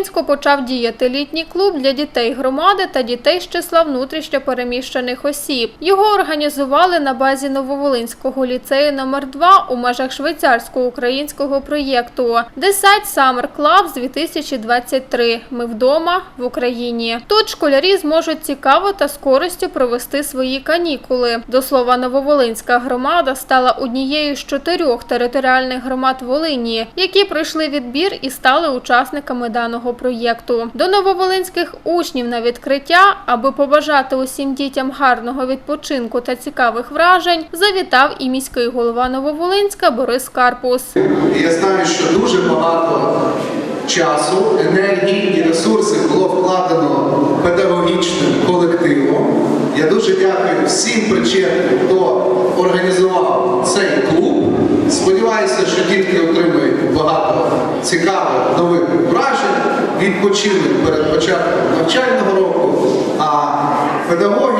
Нововолинську почав діяти літній клуб для дітей громади та дітей з числа внутрішньо переміщених осіб. Його організували на базі Нововолинського ліцею номер 2 у межах швейцарсько-українського проєкту Decide Summer Club з 2023. Ми вдома в Україні. Тут школярі зможуть цікаво та з користю провести свої канікули. До слова, Нововолинська громада стала однією з чотирьох територіальних громад Волині, які пройшли відбір і стали учасниками даного проєкту. До нововолинських учнів на відкриття, аби побажати усім дітям гарного відпочинку та цікавих вражень, завітав і міський голова Нововолинська Борис Карпус. Я знаю, що дуже багато часу, енергії і ресурсів було вкладено педагогічним колективом. Я дуже дякую всім причетним, хто організував цей клуб. Сподіваюся, що дітки отримують багато цікавих нових вражень, відпочинок перед початком навчального року, а педагоги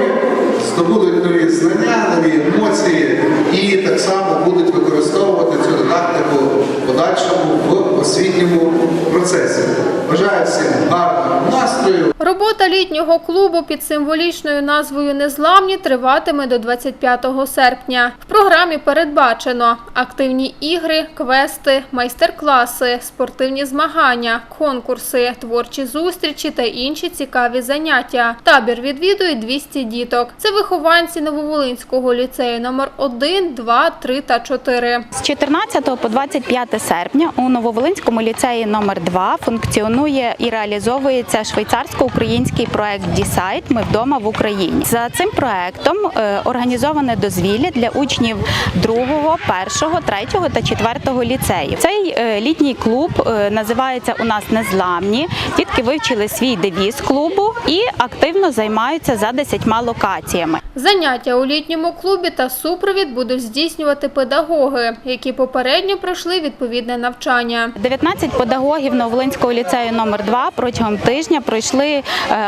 здобудуть нові знання, нові емоції і так само будуть використовувати цю дидактику в подальшому в освітньому процесі. Бажаю всім гарного настрою. Робота літнього клубу під символічною назвою Незламні триватиме до 25 серпня. В програмі передбачено активні ігри, квести, майстер-класи, спортивні змагання, конкурси, творчі зустрічі та інші цікаві заняття. Табір відвідує 200 діток. Це вихованці Нововолинського ліцею номер 1, 2, 3 та 4. З 14 по 25 серпня у Нововолинському ліцеї номер 2 функціонує і реалізовується швейцарсько-український проект «Дісайт. Ми вдома в Україні. За цим проектом е, організоване дозвілля для учнів 2, 1, 3 та 4 ліцеїв. Цей е, літній клуб е, називається у нас Незламні. Дітки вивчили свій девіз клубу і активно займаються за 10 локаціями. Заняття у літньому клубі та супровід будуть здійснювати педагоги, які попередньо пройшли відповідне навчання. 19 педагогів Новолинського ліцею номер 2 протягом тижня пройшли е,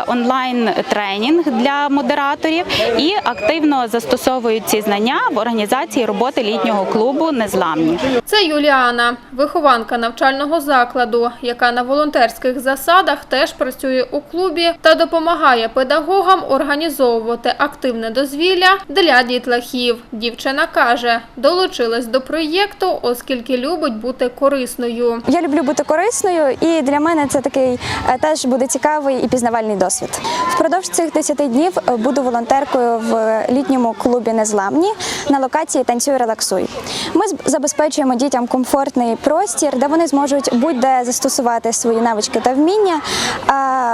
онлайн тренінг для модераторів і активно застосовують ці знання в організації роботи літнього клубу Незламні. Це Юліана, вихованка навчального закладу, яка на волонтерських засадах теж працює у клубі та допомагає педагогам організовувати активне дозвілля для дітлахів. Дівчина каже, долучилась до проєкту, оскільки любить бути корисною. Я люблю бути корисною, і для мене це такий е, теж буде цікавий і пізнавальний досвід. Впродовж цих 10 днів е, буду волонтеркою в літньому клубі Незламні на локації Танцюй, релаксуй. Ми забезпечуємо дітям комфортний простір, де вони зможуть будь-де застосувати свої навички та вміння.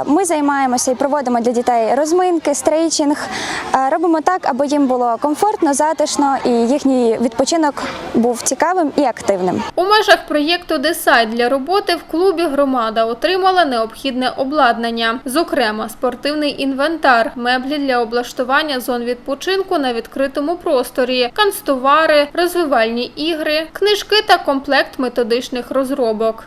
Ми займаємося і проводимо для дітей розминки, стрейчинг. Робимо так, аби їм було комфортно, затишно і їхній відпочинок був цікавим і активним. У межах проєкту «Десайт» для роботи в клубі громада отримала необхідне обладнання, зокрема спортивний інвентар, меблі для облаштування зон відпочинку на відкритому просторі, канцтовари, розвивальні ігри, книжки та комплект методичних розробок.